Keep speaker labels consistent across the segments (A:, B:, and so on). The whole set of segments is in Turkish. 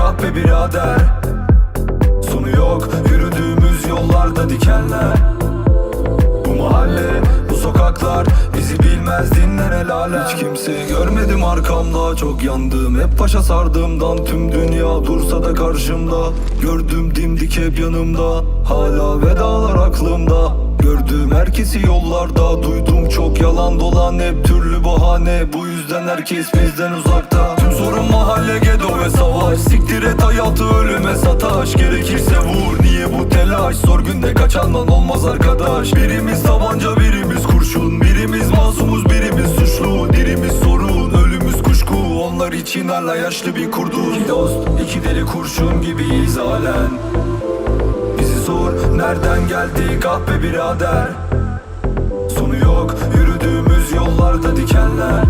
A: ah be birader. Sonu yok, yürüdüğümüz yollarda dikenler. Bu mahalle, bu sokaklar bizi bilmez dinler el Hiç kimseyi görmedim arkamda Çok yandım. Hep başa sardığımdan Tüm dünya dursa da karşımda. Gördüm dimdik hep yanımda Hala vedalar aklımda. Gördüğüm herkesi yollarda Duydum çok yalan dolan. Hep türlü bahane Bu yüzden herkes bizden uzakta sorun mahalle gedo ve savaş. Siktir et hayatı ölüme sataş Gerekirse vur. Niye bu telaş? Zor günde kaçandan olmaz arkadaş. Birimiz tabanca birimiz kurşun. Birimiz masumuz birimiz suçlu. Dirimiz sorun ölümüz kuşku. Onlar için hala yaşlı bir kurduz İki dost iki deli kurşun gibiyiz halen. Bizi sor nereden geldik ah birader? Sonu yok yürüdüğümüz yollarda dikenler.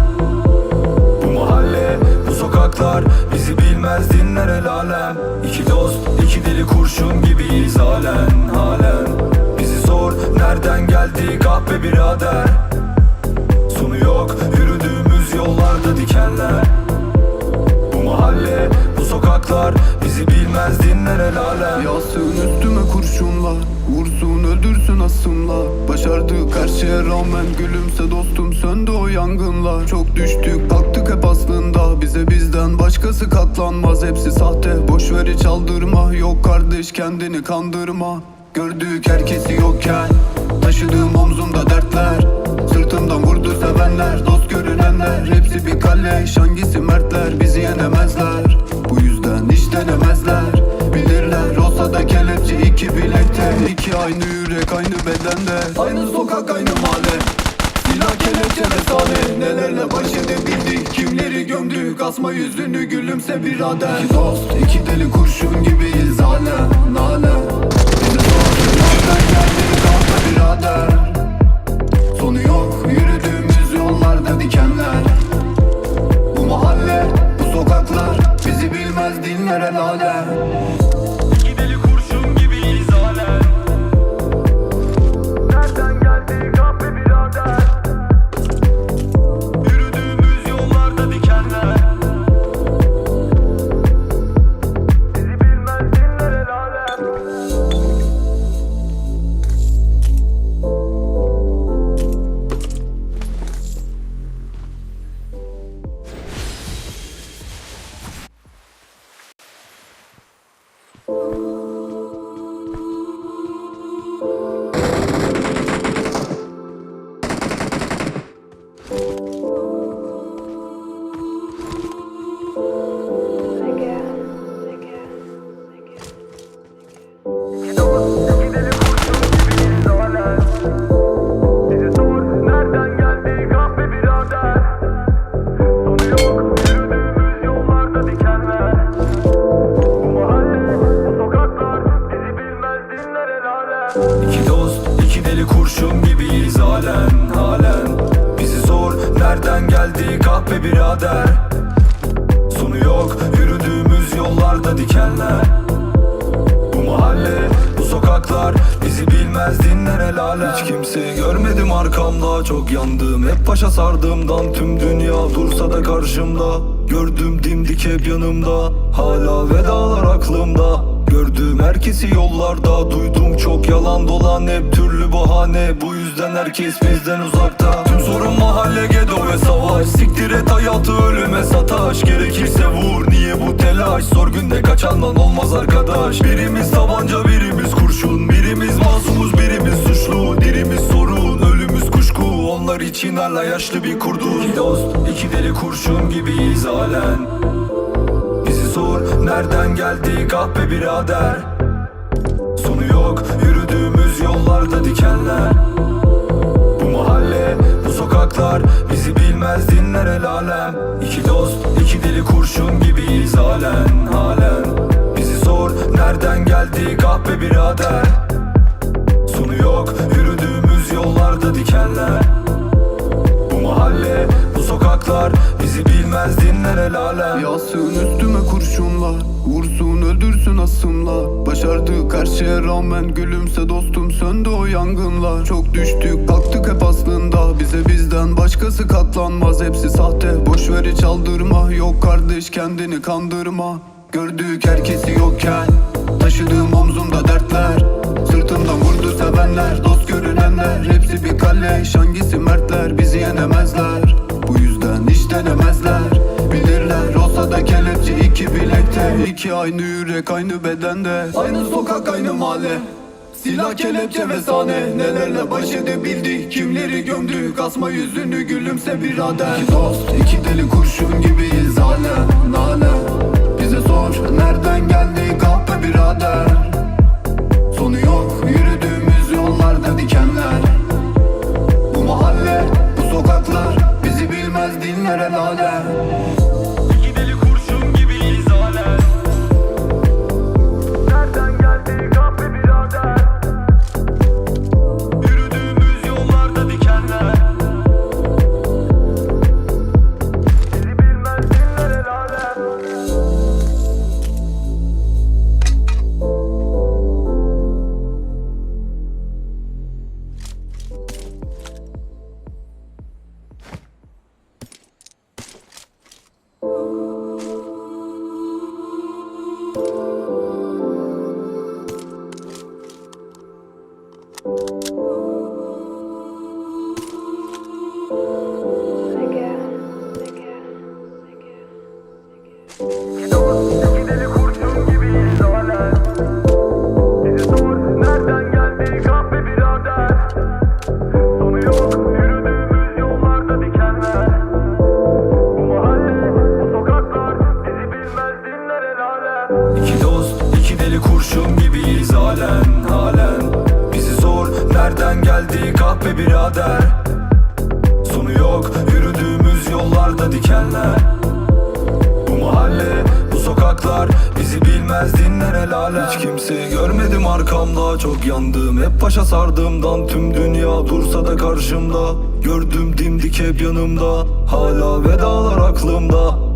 A: Bu mahalle sokaklar. Bizi bilmez dinler el alem. İki dost iki deli kurşun gibiyiz halen halen. Bizi sor nereden geldik ah birader? Sonu yok yürüdüğümüz yollarda dikenler. Bu mahalle bu sokaklar bizi bilmez dinler el alem.
B: Üstüme kurşunlar Vursun öldürsün asımlar Başardık her şeye rağmen Gülümse dostum söndü o yangınlar. Çok düştük kalktık hep aslında. Bize bizden başkası katlanmaz. Hepsi sahte boş ver hiç aldırma. Yok kardeş kendini kandırma. Gördük herkesi yokken. Taşıdığım omzumda dertler. Sırtımdan vurdu sevenler Dost görünenler. Hepsi bir kalleş Hangisi mertler? Bizi aynı bedende Aynı sokak aynı mahalle. Silah kelepçe ve sahne. Nelerle baş edebildik? Kimleri gömdük? Asma yüzünü gülümse birader İki dost iki deli kurşun gibiyiz. Halen halen Bizi sordu nereden geldik kalka birader. Sonu yok. Yürüdüğümüz yollarda dikenler. Bu mahalle bu sokaklar Bizi bilmez dinler el
A: yollarda dikenler. Bu mahalle, bu sokaklar bizi bilmez dinler el alem Hiç kimseyi görmedim arkamda Çok yandım. Hep başa sardığımdan Tüm dünya dursa da karşımda. Gördüm dimdik hep yanımda Hala vedalar aklımda. Gördüğüm herkesi yollarda Duydum çok yalan dolan. Hep türlü bahane Bu yüzden herkes bizden uzakta. Tüm sorun mahalle gedo ve savaş. Siktir et hayatı ölüme sataş. Gerekirse vur telaş Zor günde kaçandan olmaz arkadaş. Birimiz tabanca birimiz kurşun. Birimiz masumuz birimiz suçlu. Dirimiz sorun ölümüz kuşku. Onlar için hala yaşlı bir kurduz İki dost iki deli kurşun gibiyiz halen. Bizi sor nereden geldik ah be birader? Sonu yok yürüdüğümüz yollarda dikenler. Bu mahalle sokaklar bizi bilmez dinler el alem. İki dost iki deli kurşun gibiyiz halen halen Bizi sor nereden geldik ah birader? Sonu yok yürüdüğümüz yollarda dikenler. Bu mahalle sokaklar. Bizi bilmez dinler el alem.
B: Üstüme kurşunlar Vursun öldürsün asımlar Başardık her şeye rağmen Gülümse dostum söndü o yangınlar. Çok düştük kalktık hep aslında. Bize bizden katlanmaz. Hepsi sahte Boş ver hiç aldırma. Yok kardeş kendini kandırma. Gördük herkesi yokken Taşıdığım omzumda dertler. Sırtımdan vurdu sevenler Dost görünenler. Hepsi bir kalleş Hangisi mertler Bizi yenemezler Bilirler olsa da kelepçe iki bilekte. İki aynı yürek aynı bedende. Aynı sokak aynı mahalle. Silah kelepçe ve sahne. Nelerle baş edebildik? Kimleri gömdük? Asma yüzünü gülümse birader İki dost iki deli kurşun gibiyiz. Halen Halen Bize sor nereden geldik ah be birader? Sonu yok yürüdüğümüz yollarda dikenler. Bu mahalle bu sokaklar Bizi bilmez dinler el
A: ah be birader. Sonu yok, yürüdüğümüz yollarda dikenler. Bu mahalle, bu sokaklar bizi bilmez dinler el alem
C: Hiç kimseyi görmedim arkamda çok yandım. Hep başa sardığımdan tüm dünya dursa da karşımda. Gördüm dimdik hep yanımda Hala vedalar aklımda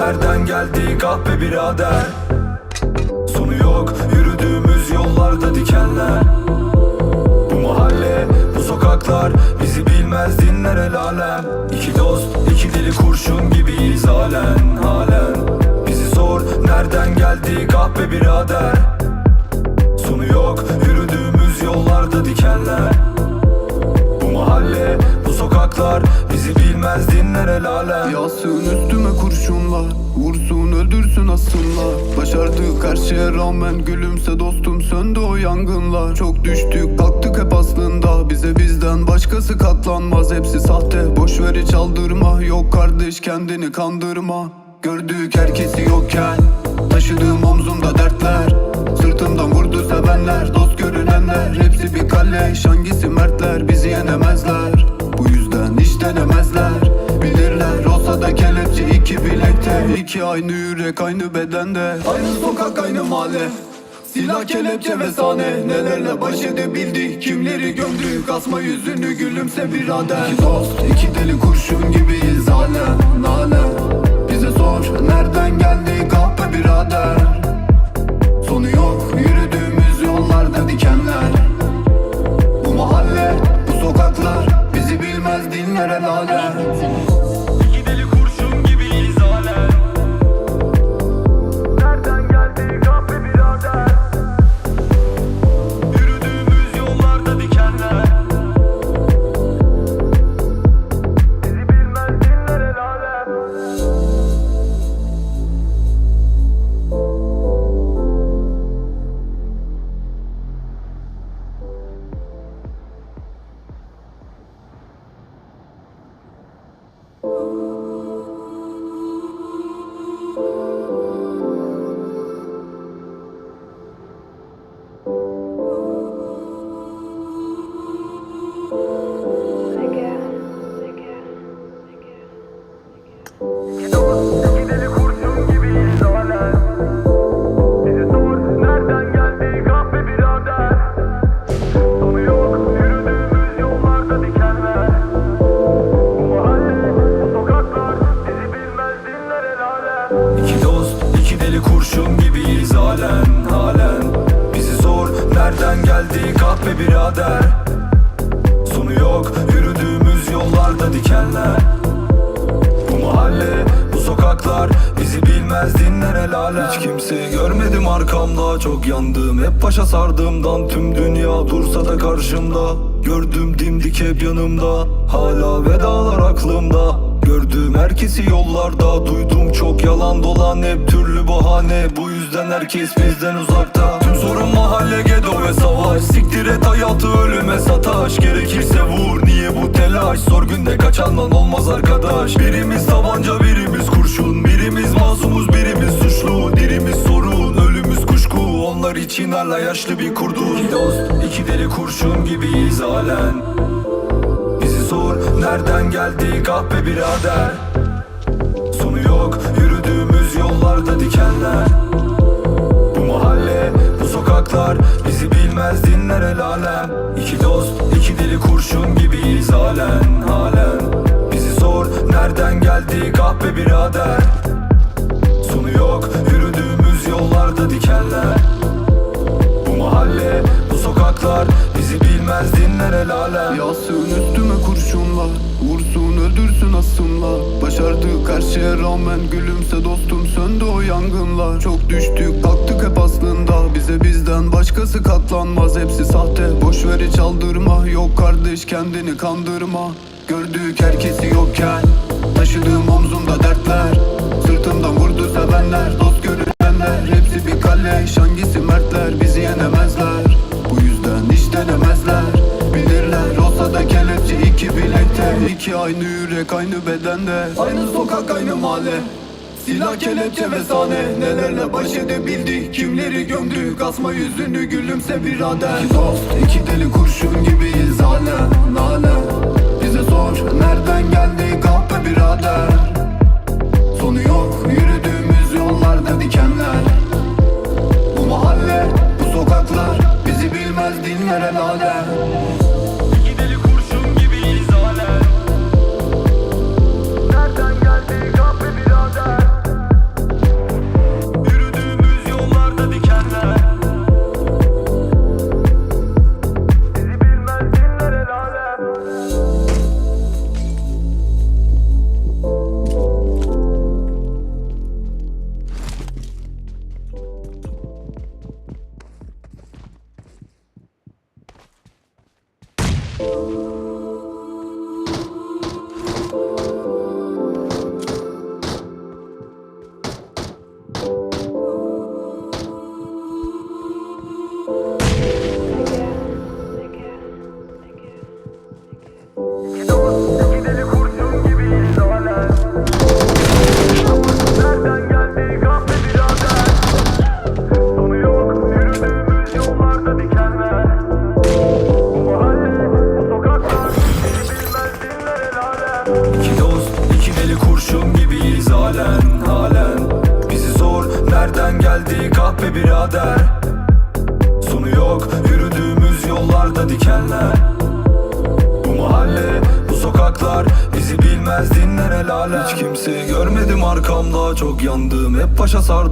C: nereden geldik ah birader? Sonu yok yürüdüğümüz yollarda dikenler. Bu mahalle bu sokaklar bizi bilmez dinler el alem. İki dost iki deli kurşun gibiyiz halen halen. Bizi sor nereden geldik ah birader? Sonu yok yürüdüğümüz yollarda dikenler. Bu mahalle bu sokaklar el alem
B: Yasın üstüme kurşunlar Vursun öldürsün asınlar Başardık her şeye rağmen Gülümse dostum söndü o yangınlar. Çok düştük kalktık hep aslında. Bize bizden başkası katlanmaz. Hepsi sahte boş ver hiç aldırma. Yok kardeş kendini kandırma. Gördük herkesi yokken Taşıdığım omzumda dertler. Sırtımdan vurdu sevenler Dost görünenler. Hepsi bir kalleş Hangisi mertler? Bizi yenemezler. Bu yüzden hiç denemezler Bilirler olsa da kelepçe iki bilekte. İki aynı yürek aynı bedende. Aynı sokak aynı mahalle. Silah kelepçe ve sahne. Nelerle baş edebildik? Kimleri gömdük? Asma yüzünü gülümse birader İki dost iki deli kurşun gibiyiz. Halen halen Bize sor nereden geldik
A: İki dost, iki deli kurşun gibiyiz halen,
C: halen. Bizi sor, nereden geldik ah birader? Sonu yok, yürüdüğümüz yollarda dikenler mahalle, bu sokaklar bizi bilmez dinler el Hiç kimseyi görmedim arkamda Çok yandım, hep başa sardığımdan Tüm dünya dursa da karşımda. Gördüm dimdik hep yanımda Hala vedalar aklımda. Gördüğüm herkesi yollarda Duydum çok yalan dolan. Hep türlü bahane Bu yüzden herkes bizden uzakta. Tüm sorun mahalle gedo ve savaş. Siktir et hayatı ölüme sataş. Gerekirse vur telaş Zor günde kaçandan olmaz arkadaş. Birimiz tabanca birimiz kurşun. Birimiz masumuz birimiz suçlu. Dirimiz sorun ölümüz kuşku. Onlar için hala yaşlı bir kurdun İki dost iki deli kurşun gibiyiz halen. Bizi sor nereden geldik ah be birader? Sonu yok yürüdüğümüz yollarda dikenler be birader. Sonu yok yürüdüğümüz yollarda dikenler. Bu mahalle bu sokaklar bizi bilmez dinler el alem.
B: Yasın üstüme kurşunlar Vursun öldürsün asımlar Başardık her şeye rağmen Gülümse dostum söndü o yangınlar. Çok düştük kalktık hep aslında. Bize bizden başkası katlanmaz. Hepsi sahte boşver hiç aldırma. Yok kardeş kendini kandırma. Gördük herkesi yokken Taşıdığım omzumda dertler. Sırtımdan vurdu sevenler Dost görünenler Hepsi bir kale Hangisi mertler? Bizi yenemezler. Bu yüzden hiç denemezler. Bilirler olsa da kelepçe iki bilekte iki aynı yürek aynı bedende. Aynı sokak aynı mahalle. Silah kelepçe ve sahne. Nelerle baş edebildik? Kimleri gömdük? Asma yüzünü gülümse birader. İki dost iki deli kurşun gibiyiz. Hala Nale Sor nereden geldik ah be birader? Sonu yok yürüdüğümüz yollarda dikenler. Bu mahalle bu sokaklar Bizi bilmez dinler el
C: İki birader. Sonu yok, yürüdüğümüz yollarda dikenler. Bu mahalle, bu sokaklar bizi bilmez dinler el alem Hiç kimseyi görmedim arkamda, çok yandım. Hep başa sardım